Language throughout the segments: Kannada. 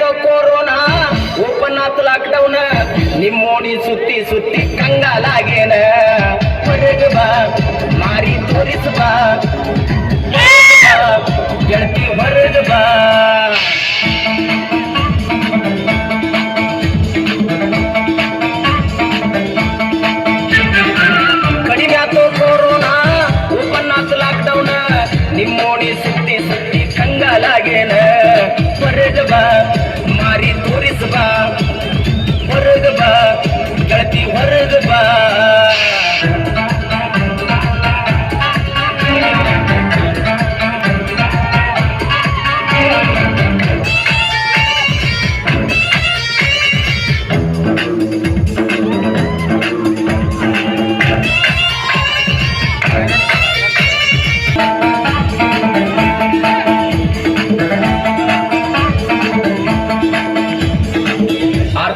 ಕೊರೋನಾ. ಓಪನ್ ಆತ್ ಲಾಕ್ಡೌನ್ ನಿಮ್ಮೋಣಿ ಸುತ್ತಿ ಸುತ್ತಿ ಕಂಗಾಲಾಗೇನ. ಹೊರಗ ಬಾ, ಮಾರಿ ತೋರಿಸ ಬಾ. ಗೆಳತಿ ಹೊರಗ ಬಾ. ನಿಮ್ಮೋಣಿ ಸುತ್ತಿ ಸುತ್ತಿ ಕಂಗಾಲಾಗೇನ. ಹೊರಗ ಬಾ.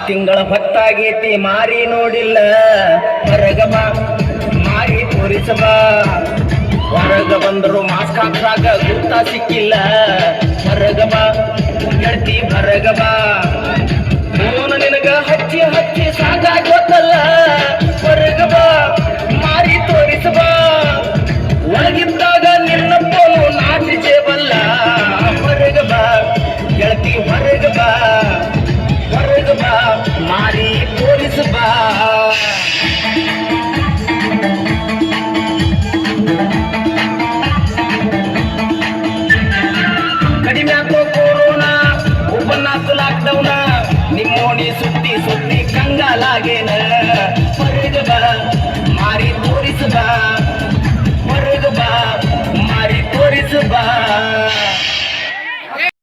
ತಿಂಗಳ ಹೊತ್ತಾಗೈತಿ ಮಾರಿ ನೋಡಿಲ್ಲ. ಹೊರಗ ಮಾರಿ ತೋರಿಸಬ ಹೊರಗ ಬಂದರು ಮಾಸ್ಕ್ ಹಾಕ್ಸಾಗ ಗುರ್ತ ಸಿಕ್ಕಿಲ್ಲ. ಹೊರಗ লাগে না